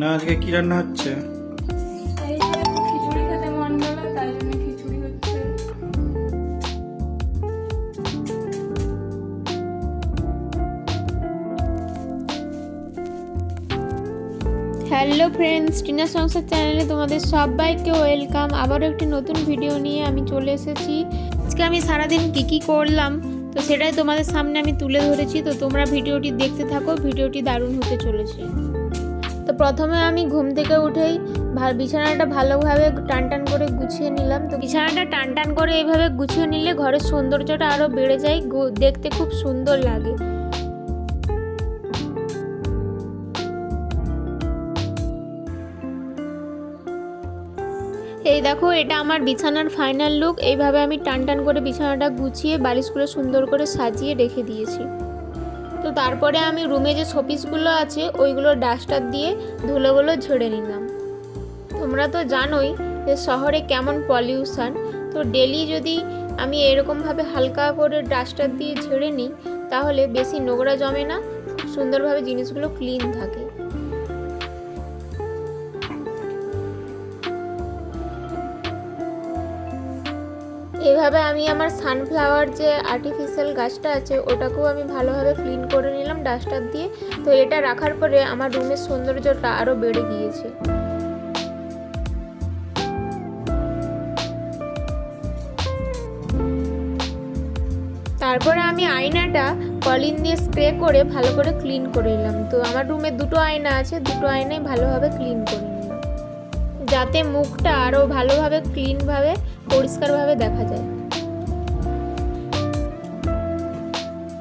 না আজকে কি রান্না হচ্ছে? হ্যালো ফ্রেন্ডস টিনা সংসার চ্যানেলে তোমাদের সবাইকে ওয়েলকাম আবারও একটি নতুন ভিডিও নিয়ে আমি চলে এসেছি। আজকে আমি সারাদিন কী কী করলাম তো সেটাই তোমাদের সামনে আমি তুলে ধরেছি। তো তোমরা ভিডিওটি দেখতে থাকো ভিডিওটি দারুণ হতে চলেছে। তো প্রথমে আমি ঘুম থেকে উঠেই বিছানাটা ভালোভাবে টান টান করে গুছিয়ে নিলাম। তো বিছানাটা টান টান করে এইভাবে গুছিয়ে নিলে ঘরের সৌন্দর্যটা আরও বেড়ে যায় দেখতে খুব সুন্দর লাগে। এই দেখো, এটা আমার বিছানার ফাইনাল লুক এইভাবে আমি টান টান করে বিছানাটা গুছিয়ে বালিশগুলো সুন্দর করে সাজিয়ে রেখে দিয়েছি। তো তারপরে আমি রুমে যে শোপিসগুলো আছে, ওইগুলো ডাস্টার দিয়ে ধুলোগুলো ঝেড়ে নিলাম। তোমরা তো জানোই যে শহরে কেমন পলিউশন তো ডেলি যদি আমি এরকমভাবে হালকা করে ডাস্টার দিয়ে ঝেড়ে নিই, তাহলে বেশি নোংরা জমে না সুন্দরভাবে জিনিসগুলো ক্লিন থাকে। এভাবে আমি আমার সানফ্লাওয়ার যে আর্টিফিশিয়াল গাছটা আছে, ওটাকেও আমি ভালোভাবে ক্লিন করে নিলাম ডাস্টার দিয়ে। তো এটা রাখার পরে আমার রুমের সৌন্দর্যটা আরও বেড়ে গিয়েছে। তারপরে আমি আয়নাটা কলিন দিয়ে স্প্রে করে ভালো করে ক্লিন করে নিলাম। তো আমার রুমে দুটো আয়না আছে, দুটো আয়নাই ভালোভাবে ক্লিন করে। যাতে মুখটা আরও ভালোভাবে, ক্লিনভাবে, পরিষ্কারভাবে দেখা যায়।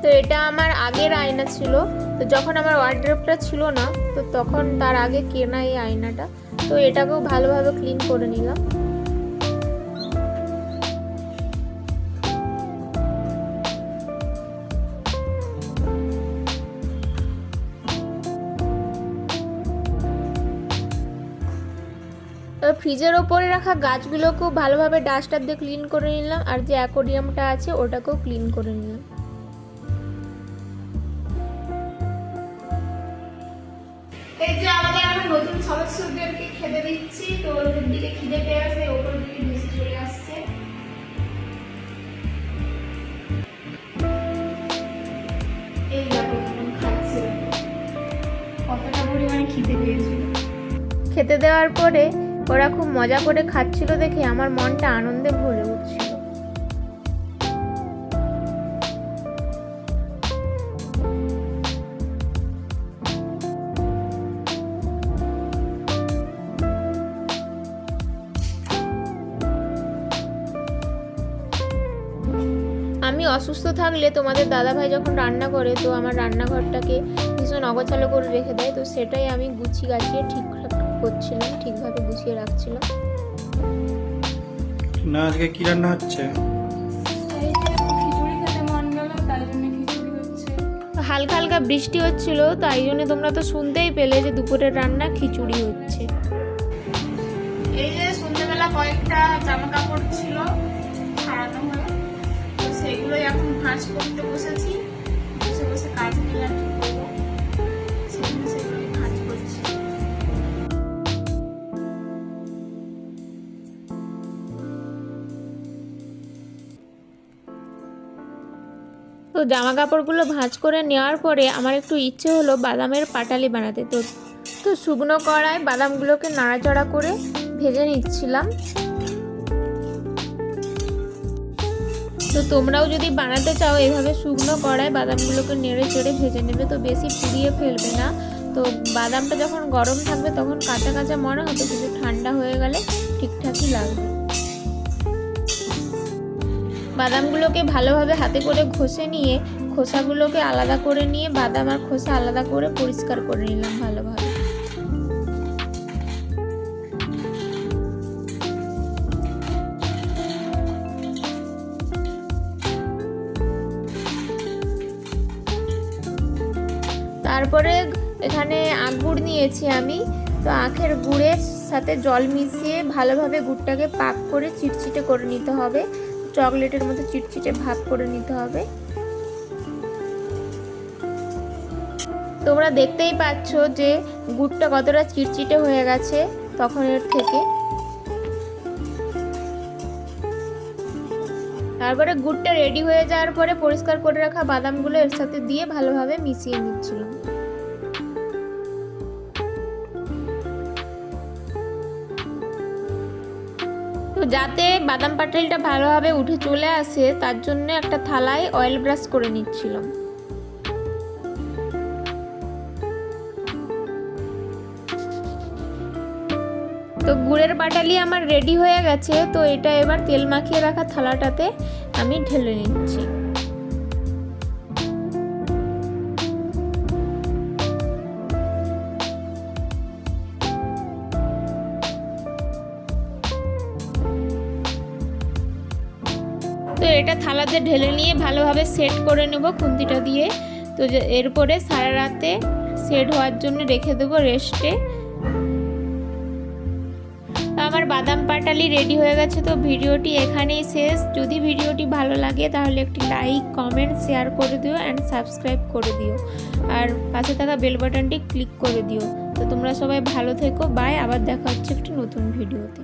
তো এটা আমার আগের আয়না ছিল। তো যখন আমার ওয়ার্ড্রপটা ছিল না, তো তখন তার আগে কেনা এই আয়নাটা। তো এটাকেও ভালোভাবে ক্লিন করে নিলাম। ফ্রিজের ওপরে রাখা গাছগুলোকেও ভালোভাবে ডাস্টার দিয়ে ক্লিন করে নিলাম আর যে অ্যাকোরিয়ামটা আছে ওটাকেও ক্লিন করে নিলাম। এই যে আমাদের আমি নতুন সদস্যদেরকে খেতে দিচ্ছি তো ওদের দিকে খিদে পেয়ে গেছে ওপর দিকে বেশি চলে আসছে। এই দেখো খাচ্ছে। কতটা পরিমাণে খিদে পেয়েছিল খেতে দেওয়ার পরে ওরা খুব মজা করে খাচ্ছিল দেখে আমার মনটা আনন্দে ভরে উঠছিল। আমি অসুস্থ থাকলে তোমাদের দাদাভাই যখন রান্না করে, তো আমার রান্নাঘরটাকে ভীষণ অগোছালো করে রেখে দেয়, তো সেটাই আমি গুছিয়ে গাছিয়ে ঠিকঠাক করছিলাম ঠিকভাবে গুছিয়ে রাখছিলাম। না আজকে কি রান্না হচ্ছে? এই যে খিচুড়ি খেতে মন গেল তাই জন্য খিচুড়ি হচ্ছে। হালকা হালকা বৃষ্টি হচ্ছিল তাই জন্য তোমরা তো শুনতেই পেলে যে দুপুরের রান্না খিচুড়ি হচ্ছে। এই যে সন্ধ্যেবেলা কয়েকটা জামা কাপড় ছিল ছাড়ানো হয়ে তো সেগুলোই এখন ভাঁজ করতে বসেছি। বসে বসে কাজ নিয়ে তো জামা কাপড়গুলো ভাঁজ করে নেওয়ার পরে আমার একটু ইচ্ছে হলো বাদামের পাটালি বানাতে। তো তো শুকনো কড়ায় বাদামগুলোকে নাড়াচাড়া করে ভেজে নিচ্ছিলাম। তো তোমরাও যদি বানাতে চাও, এভাবে শুকনো কড়ায় বাদামগুলোকে নেড়ে চেড়ে ভেজে নেবে, তো বেশি পুড়িয়ে ফেলবে না। তো বাদামটা যখন গরম থাকবে, তখন কাঁচা কাঁচা মনে হতো, কিন্তু ঠান্ডা হয়ে গেলে ঠিকঠাকই লাগবে। বাদামগুলোকে ভালোভাবে হাতে করে ঘষে নিয়ে খোসাগুলোকে আলাদা করে নিয়ে বাদাম আর খোসা আলাদা করে পরিষ্কার করে নিলাম ভালোভাবে। তারপরে এখানে আখ গুড় নিয়েছি আমি। তো আখের গুড়ের সাথে জল মিশিয়ে ভালোভাবে গুড়টাকে পাক করে চিটচিটে করে নিতে হবে। চকলেটের মতো চিটচিটে ভাব করে নিতে হবে। তোমরা দেখতেই পাচ্ছ যে গুড়টা কতটা চিটচিটে হয়ে গেছে তখন এর থেকে। তারপরে গুড়টা রেডি হয়ে যাওয়ার পরে পরিষ্কার করে রাখা বাদামগুলো এর সাথে দিয়ে ভালোভাবে মিশিয়ে নিচ্ছিলাম। যাতে বাদাম পাটালিটা ভালোভাবে উঠে চলে আসে, তার জন্য একটা থালায় অয়েল ব্রাশ করে নিচ্ছিলাম। তো গুড়ের পাটালি আমার রেডি হয়ে গেছে, তো এটা এবার তেল মাখিয়ে রাখা থালাটাতে আমি ঢেলে নিচ্ছি। এটা থালাতে ঢেলে নিয়ে ভালোভাবে সেট করে নেব খুন্তিটা দিয়ে। তো এরপরে সারা রাতে সেট হওয়ার জন্য রেখে দেবো রেস্টে আমার বাদাম পাটালি রেডি হয়ে গেছে, তো ভিডিওটি এখানেই শেষ। যদি ভিডিওটি ভালো লাগে তাহলে একটি লাইক কমেন্ট শেয়ার করে দিও অ্যান্ড সাবস্ক্রাইব করে দিও। আর পাশে থাকা বেল বাটনটি ক্লিক করে দিও। তো তোমরা সবাই ভালো থেকো বাই আবার দেখা হচ্ছে একটি নতুন ভিডিওতে।